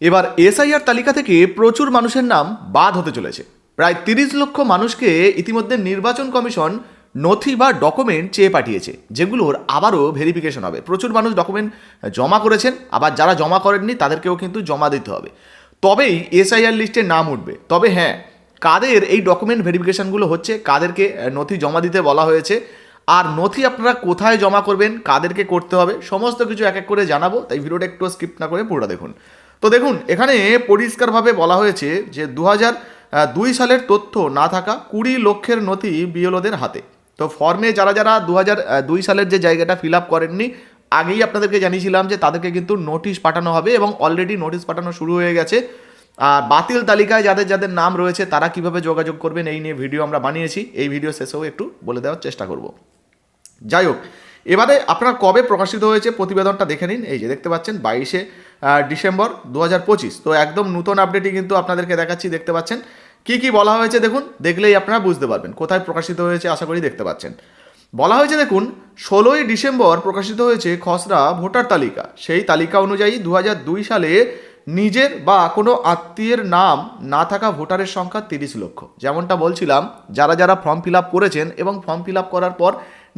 এবার এসআইআর তালিকা থেকে প্রচুর মানুষের নাম বাদ হতে চলেছে। প্রায় তিরিশ লক্ষ মানুষকে ইতিমধ্যে নির্বাচন কমিশন নথি বা ডকুমেন্ট চেয়ে পাঠিয়েছে, যেগুলোর আবারও ভেরিফিকেশন হবে। প্রচুর মানুষ ডকুমেন্ট জমা করেছেন, আবার যারা জমা করেননি তাদেরকেও কিন্তু জমা দিতে হবে। তবেই এসআইআর লিস্টে নাম উঠবে। তবে হ্যাঁ কাদের এই ডকুমেন্ট ভেরিফিকেশনগুলো হচ্ছে, কাদেরকে নথি জমা দিতে বলা হয়েছে, আর নথি আপনারা কোথায় জমা করবেন, কাদেরকে করতে হবে, সমস্ত কিছু এক এক করে জানাব, তাই ভিডিওটা একটু স্কিপ না করে পুরোটা দেখুন। তো দেখুন, এখানে পরিষ্কারভাবে বলা হয়েছে যে দু দুই সালের তথ্য না থাকা কুড়ি লক্ষের নথি বিএলওদের হাতে। তো ফর্মে যারা যারা দু দুই সালের যে জায়গাটা ফিল আপ করেননি, আগেই আপনাদেরকে জানিয়েছিলাম যে তাদেরকে কিন্তু নোটিশ পাঠানো হবে এবং অলরেডি নোটিশ পাঠানো শুরু হয়ে গেছে। আর বাতিল তালিকায় যাদের যাদের নাম রয়েছে, তারা কীভাবে যোগাযোগ করবেন এই নিয়ে ভিডিও আমরা বানিয়েছি। এই ভিডিও শেষেও একটু বলে দেওয়ার চেষ্টা করব। যাই হোক, এবারে আপনার কবে প্রকাশিত হয়েছে প্রতিবেদনটা দেখে নিন। এই যে দেখতে পাচ্ছেন, বাইশে ডিসেম্বর দু হাজার পঁচিশ। তো একদম নতুন আপডেটই কিন্তু আপনাদেরকে দেখাচ্ছি, দেখতে পাচ্ছেন। কি কি বলা হয়েছে দেখুন, দেখলেই আপনারা বুঝতে পারবেন। কোথায় প্রকাশিত হয়েছে আশা করি দেখতে পাচ্ছেন। বলা হয়েছে দেখুন, ষোলোই ডিসেম্বর প্রকাশিত হয়েছে খসড়া ভোটার তালিকা। সেই তালিকা অনুযায়ী দু হাজার দুই সালে নিজের বা কোনো আত্মীয়ের নাম না থাকা ভোটারের সংখ্যা তিরিশ লক্ষ। যেমনটা বলছিলাম, যারা যারা ফর্ম ফিল করেছেন এবং ফর্ম ফিল করার পর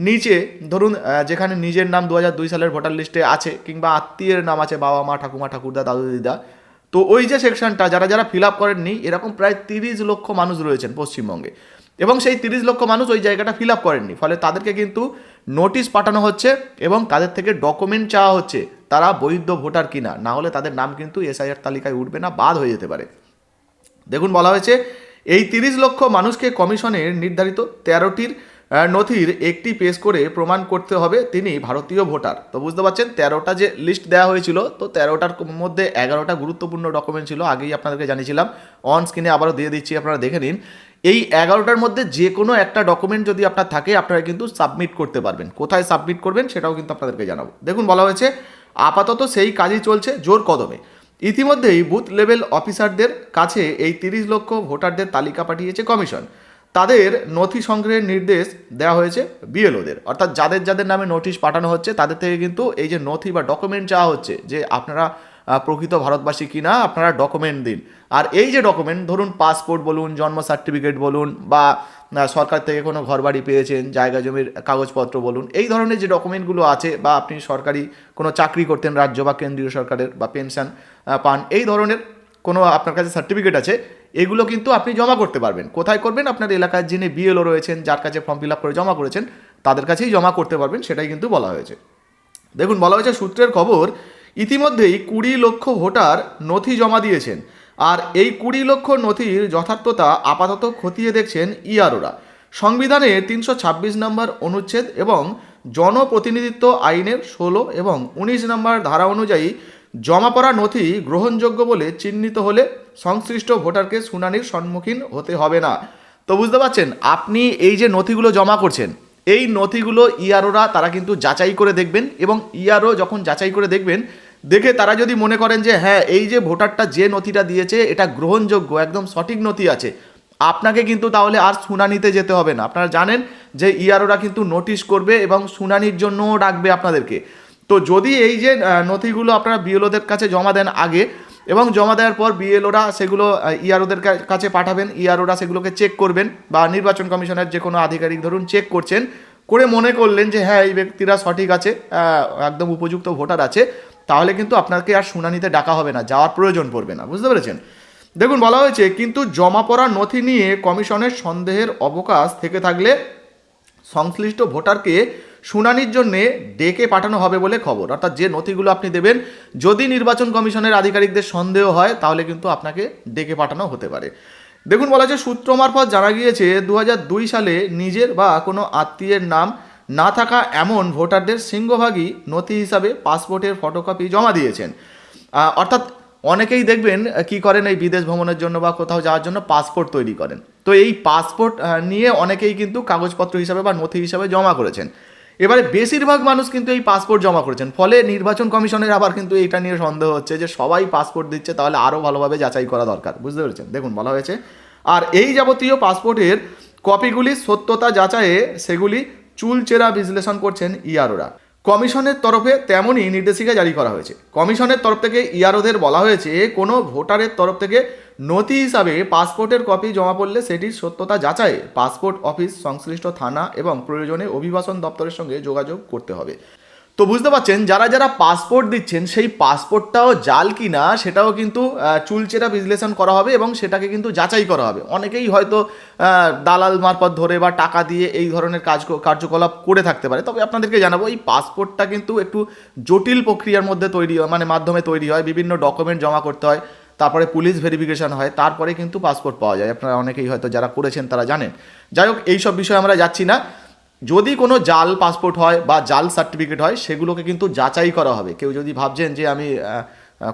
নিচে, ধরুন যেখানে নিজের নাম দু সালের ভোটার লিস্টে আছে, কিংবা আত্মীয়ের নাম আছে, বাবা মা, ঠাকুমা, ঠাকুরদা, দাদু, দিদা, তো ওই যে সেকশনটা, যারা যারা ফিল আপ করেননি, এরকম প্রায় তিরিশ লক্ষ মানুষ রয়েছেন পশ্চিমবঙ্গে। এবং সেই তিরিশ লক্ষ মানুষ ওই জায়গাটা ফিল আপ করেননি, ফলে তাদেরকে কিন্তু নোটিশ পাঠানো হচ্ছে এবং তাদের থেকে ডকুমেন্ট চাওয়া হচ্ছে, তারা বৈধ ভোটার কিনা, না হলে তাদের নাম কিন্তু এসআইআর তালিকায় উঠবে না, বাদ হয়ে যেতে পারে। দেখুন, বলা হয়েছে, এই তিরিশ লক্ষ মানুষকে কমিশনের নির্ধারিত তেরোটির নথির একটি পেশ করে প্রমাণ করতে হবে তিনি ভারতীয় ভোটার। তো বুঝতে পারছেন, তেরোটা যে লিস্ট দেওয়া হয়েছিল, তো তেরোটার মধ্যে এগারোটা গুরুত্বপূর্ণ ডকুমেন্ট ছিল, আগেই আপনাদেরকে জানিয়েছিলাম। অন স্ক্রিনে আবারও দিয়ে দিচ্ছি, আপনারা দেখে নিন। এই এগারোটার মধ্যে যে কোনো একটা ডকুমেন্ট যদি আপনার থাকে, আপনারা কিন্তু সাবমিট করতে পারবেন। কোথায় সাবমিট করবেন সেটাও কিন্তু আপনাদেরকে জানাব। দেখুন, বলা হয়েছে, আপাতত সেই কাজই চলছে জোর কদমে। ইতিমধ্যেই বুথ লেভেল অফিসারদের কাছে এই তিরিশ লক্ষ ভোটারদের তালিকা পাঠিয়েছে কমিশন তাদের নথি সংগ্রহের নির্দেশ দেওয়া হয়েছে বিএলওদের। অর্থাৎ যাদের যাদের নামে নোটিশ পাঠানো হচ্ছে, তাদের থেকে কিন্তু এই যে নথি বা ডকুমেন্ট চাওয়া হচ্ছে যে আপনারা প্রকৃত ভারতবাসী কিনা, আপনারা ডকুমেন্ট দিন। আর এই যে ডকুমেন্ট, ধরুন পাসপোর্ট বলুন, জন্ম সার্টিফিকেট বলুন বা সরকার থেকে কোনো ঘর বাড়ি পেয়েছেন, জায়গা জমির কাগজপত্র বলুন, এই ধরনের যে ডকুমেন্টগুলো আছে বা আপনি সরকারি কোনো চাকরি করতেন রাজ্য বা কেন্দ্রীয় সরকারের বা পেনশন পান, এই ধরনের কোনো আপনার কাছে সার্টিফিকেট আছে এগুলো কিন্তু আপনি জমা করতে পারবেন। কোথায় করবেন? আপনার এলাকার যিনি বিএলও রয়েছেন, যার কাছে ফর্ম ফিল আপ করে জমা করেছেন, তাদের কাছেই জমা করতে পারবেন, সেটাই কিন্তু বলা হয়েছে। দেখুন, বলা হয়েছে সূত্রের খবর, ইতিমধ্যেই কুড়ি লক্ষ ভোটার নথি জমা দিয়েছেন। আর এই কুড়ি লক্ষ নথির যথার্থতা আপাতত খতিয়ে দেখছেন ইআরওরা সংবিধানের তিনশো ছাব্বিশ নম্বর অনুচ্ছেদ এবং জনপ্রতিনিধিত্ব আইনের ষোলো এবং উনিশ নম্বর ধারা অনুযায়ী জমা পড়া নথি গ্রহণযোগ্য বলে চিহ্নিত হলে সংশ্লিষ্ট ভোটারকে শুনানির সম্মুখীন হতে হবে না। তো বুঝতে পারছেন, আপনি এই যে নথিগুলো জমা করছেন, এই নথিগুলো ইআরওরা তারা কিন্তু যাচাই করে দেখবেন এবং ইআরও যখন যাচাই করে দেখবেন, দেখে তারা যদি মনে করেন যে হ্যাঁ এই যে ভোটারটা যে নথিটা দিয়েছে, এটা গ্রহণযোগ্য, একদম সঠিক নথি আছে। আপনাকে কিন্তু তাহলে আর শুনানিতে যেতে হবে না। আপনারা জানেন যে ইআরওরা কিন্তু নোটিশ করবে এবং শুনানির জন্যও ডাকবে আপনাদেরকে। তো যদি এই যে নথিগুলো আপনারা বিএলওদের কাছে জমা দেন আগে এবং জমা দেওয়ার পর বিএলওরা সেগুলো ইআরওদের কাছে পাঠাবেন ইআরওরা সেগুলোকে চেক করবেন বা নির্বাচন কমিশনের যে কোনো আধিকারিক ধরুন চেক করছেন, করে মনে করলেন যে হ্যাঁ এই ব্যক্তিরা সঠিক আছে একদম উপযুক্ত ভোটার আছে, তাহলে কিন্তু আপনাকে আর শুনানিতে ডাকা হবে না, যাওয়ার প্রয়োজন পড়বে না, বুঝতে পেরেছেন? দেখুন, বলা হয়েছে কিন্তু জমা পড়া নথি নিয়ে কমিশনের সন্দেহের অবকাশ থেকে থাকলে সংশ্লিষ্ট ভোটারকে শুনানির জন্য ডেকে পাঠানো হবে বলে খবর। অর্থাৎ যে নথিগুলো আপনি দেবেন, যদি নির্বাচন কমিশনের আধিকারিকদের সন্দেহ হয়, তাহলে কিন্তু আপনাকে ডেকে পাঠানো হতে পারে। দেখুন, বলা হচ্ছে সূত্র মারফত জানা গিয়েছে দু হাজার দুই সালে নিজের বা কোনো আত্মীয়ের নাম না থাকা এমন ভোটারদের সিংহভাগই নথি হিসাবে পাসপোর্টের ফটোকপি জমা দিয়েছেন। অর্থাৎ অনেকেই দেখবেন কি করেন এই বিদেশ ভ্রমণের জন্য বা কোথাও যাওয়ার জন্য পাসপোর্ট তৈরি করেন। তো এই পাসপোর্ট নিয়ে অনেকেই কিন্তু কাগজপত্র হিসাবে বা নথি হিসাবে জমা করেছেন। এবারে বেশিরভাগ মানুষ কিন্তু এই পাসপোর্ট জমা করেছেন। ফলে নির্বাচন কমিশনের আবার কিন্তু এটা নিয়ে সন্দেহ হচ্ছে যে সবাই পাসপোর্ট দিচ্ছে, তাহলে আরও ভালোভাবে যাচাই করা দরকার। বুঝতে পেরেছেন? দেখুন, বলা হয়েছে। আর এই যাবতীয় পাসপোর্টের কপিগুলি সত্যতা যাচাইয়ে সেগুলি চুলচেরা বিশ্লেষণ করছেন ইআরওরা কমিশনের তরফে তেমনই নির্দেশিকা জারি করা হয়েছে। কমিশনের তরফ থেকে ইয়ারোদের বলা হয়েছে, কোনো ভোটারের তরফ থেকে নথি হিসাবে পাসপোর্টের কপি জমা পড়লে সেটির সত্যতা যাচাই, পাসপোর্ট অফিস, সংশ্লিষ্ট থানা এবং প্রয়োজনে অভিবাসন দপ্তরের সঙ্গে যোগাযোগ করতে হবে। তো বুঝতে পারছেন, যারা যারা পাসপোর্ট দিচ্ছেন, সেই পাসপোর্টটাও জাল কি না সেটাও কিন্তু চুলচেরা বিশ্লেষণ করা হবে এবং সেটাকে কিন্তু যাচাই করা হবে। অনেকেই হয়তো দালাল মারফত ধরে বা টাকা দিয়ে এই ধরনের কাজ, কার্যকলাপ করে থাকতে পারে। তবে আপনাদেরকে জানাব, এই পাসপোর্টটা কিন্তু একটু জটিল প্রক্রিয়ার মধ্যে তৈরি হয় মানে মাধ্যমে তৈরি হয়, বিভিন্ন ডকুমেন্ট জমা করতে হয়। তারপরে পুলিশ ভেরিফিকেশন হয়, তারপরে কিন্তু পাসপোর্ট পাওয়া যায়। আপনারা অনেকেই হয়তো যারা করেছেন তারা জানেন। যাই হোক এইসব বিষয়ে আমরা যাচ্ছি না। যদি কোনো জাল পাসপোর্ট হয় বা জাল সার্টিফিকেট হয়, সেগুলোকে কিন্তু যাচাই করা হবে। কেউ যদি ভাবছেন যে আমি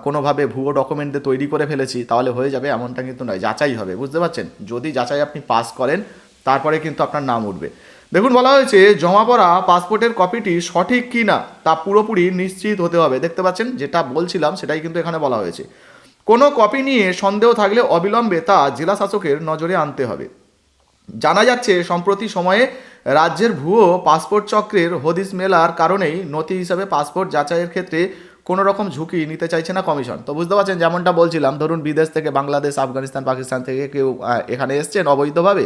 কোনোভাবে ভুয়ো ডকুমেন্ট তৈরি করে ফেলেছি, তাহলে হয়ে যাবে, এমনটা কিন্তু নয়। যাচাই হবে, বুঝতে পারছেন? যদি যাচাই আপনি পাস করেন, তারপরে কিন্তু আপনার নাম উঠবে। দেখুন, বলা হয়েছে জমা পড়া পাসপোর্টের কপিটি সঠিক কি না তা পুরোপুরি নিশ্চিত হতে হবে। দেখতে পাচ্ছেন, যেটা বলছিলাম সেটাই কিন্তু এখানে বলা হয়েছে। কোনো কপি নিয়ে সন্দেহ থাকলে অবিলম্বে তা জেলা শাসকের নজরে আনতে হবে। জানা যাচ্ছে, সম্প্রতি সময়ে রাজ্যের ভুয়ো পাসপোর্ট চক্রের হদিস মেলার কারণেই নথি হিসাবে পাসপোর্ট যাচাইয়ের ক্ষেত্রে কোনো রকম ঝুঁকি নিতে চাইছে না কমিশন। তো বুঝতে পারছেন, যেমনটা বলছিলাম, ধরুন বিদেশ থেকে বাংলাদেশ, আফগানিস্তান, পাকিস্তান থেকে কেউ এখানে এসছেন অবৈধভাবে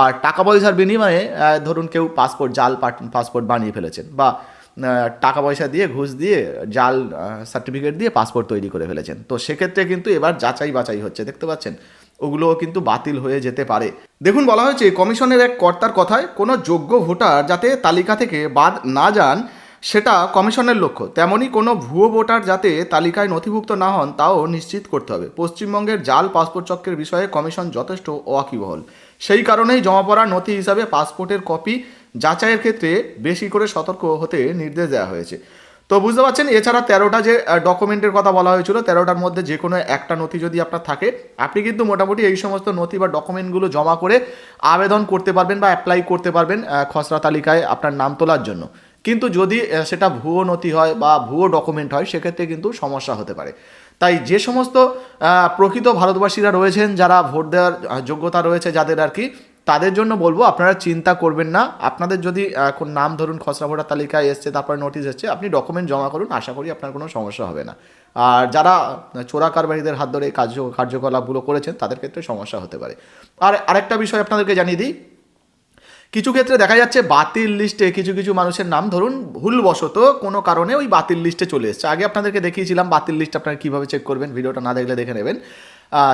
আর টাকা পয়সার বিনিময়ে ধরুন কেউ পাসপোর্ট, জাল পাসপোর্ট বানিয়ে ফেলেছেন বা টাকা পয়সা দিয়ে, ঘুষ দিয়ে, জাল সার্টিফিকেট দিয়ে পাসপোর্ট তৈরি করে ফেলেছেন। তো সেক্ষেত্রে কিন্তু এবার যাচাই বাছাই হচ্ছে, দেখতে পাচ্ছেন? ওগুলোও কিন্তু বাতিল হয়ে যেতে পারে। দেখুন, বলা হয়েছে, কমিশনের এক কর্তার কথায় কোনো যোগ্য ভোটার যাতে তালিকা থেকে বাদ না যান, সেটা কমিশনের লক্ষ্য। তেমনই কোনো ভুয়ো ভোটার যাতে তালিকায় নথিভুক্ত না হন, তাও নিশ্চিত করতে হবে। পশ্চিমবঙ্গের জাল পাসপোর্ট চক্রের বিষয়ে কমিশন যথেষ্ট ওয়াকিবহল সেই কারণেই জমা পড়া নথি হিসাবে পাসপোর্টের কপি যাচাইয়ের ক্ষেত্রে বেশি করে সতর্ক হতে নির্দেশ দেওয়া হয়েছে। তো বুঝতে পারছেন, এছাড়া তেরোটা যে ডকুমেন্টের কথা বলা হয়েছিল, তেরোটার মধ্যে যে কোনো একটা নথি যদি আপনার থাকে, আপনি কিন্তু মোটামুটি এই সমস্ত নথি বা ডকুমেন্টগুলো জমা করে আবেদন করতে পারবেন বা অ্যাপ্লাই করতে পারবেন খসড়া তালিকায় আপনার নাম তোলার জন্য। কিন্তু যদি সেটা ভুয়ো নথি হয় বা ভুয়ো ডকুমেন্ট হয়, সেক্ষেত্রে কিন্তু সমস্যা হতে পারে। তাই যে সমস্ত প্রকৃত ভারতবাসীরা রয়েছেন, যারা ভোট দেওয়ার যোগ্যতা রয়েছে যাদের আর কি তাদের জন্য বলব, আপনারা চিন্তা করবেন না। আপনাদের যদি এখন নাম ধরুন খসড়া ভোটার তালিকায় এসছে, তারপরে নোটিশ এসছে, আপনি ডকুমেন্ট জমা করুন, আশা করি আপনার কোনো সমস্যা হবে না। আর যারা চোরা কারবারিদের হাত ধরে কার্য, কার্যকলাপগুলো করেছেন, তাদের ক্ষেত্রে সমস্যা হতে পারে। আর আরেকটা বিষয় আপনাদেরকে জানিয়ে দিই। কিছু ক্ষেত্রে দেখা যাচ্ছে, বাতিল লিস্টে কিছু কিছু মানুষের নাম ধরুন, ভুলবশত কোনো কারণে ওই বাতিল লিস্টে চলে এসছে। আগে আপনাদেরকে দেখিয়েছিলাম বাতিল লিস্ট আপনারা কীভাবে চেক করবেন, ভিডিওটা না দেখলে দেখে নেবেন।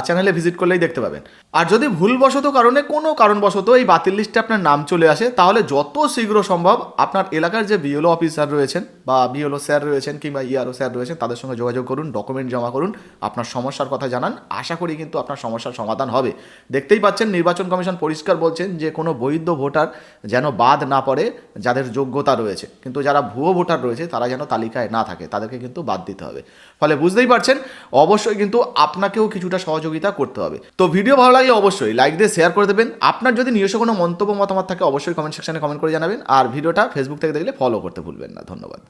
চ্যানেলে ভিজিট করলেই দেখতে পাবেন। আর যদি ভুলবশত কারণে কোনো কারণবশত এই বাতিল লিস্টে আপনার নাম চলে আসে, তাহলে যত শীঘ্র সম্ভব আপনার এলাকার যে বিএলও অফিসার রয়েছেন বা বিএলও স্যার রয়েছেন কিংবা ইআরও স্যার রয়েছেন, তাদের সঙ্গে যোগাযোগ করুন ডকুমেন্ট জমা করুন, আপনার সমস্যার কথা জানান। আশা করি কিন্তু আপনার সমস্যার সমাধান হবে। দেখতেই পাচ্ছেন, নির্বাচন কমিশন পরিষ্কার বলছেন যে কোনো বৈধ ভোটার যেন বাদ না পড়ে যাদের যোগ্যতা রয়েছে। কিন্তু যারা ভুয়ো ভোটার রয়েছে, তারা যেন তালিকায় না থাকে, তাদেরকে কিন্তু বাদ দিতে হবে। ফলে বুঝতেই পারছেন, অবশ্যই কিন্তু আপনাকেও কিছুটা সহযোগিতা করতে হবে। তো ভিডিও ভালো লাগলে অবশ্যই লাইক দিয়ে শেয়ার করে দেবেন। আপনার যদি নিজস্ব কোনো মন্তব্য, মতামত থাকে, অবশ্যই কমেন্ট সেকশনে কমেন্ট করে জানাবেন। আর ভিডিওটা ফেসবুক থেকে দেখলে ফলো করতে ভুলবেন না। ধন্যবাদ।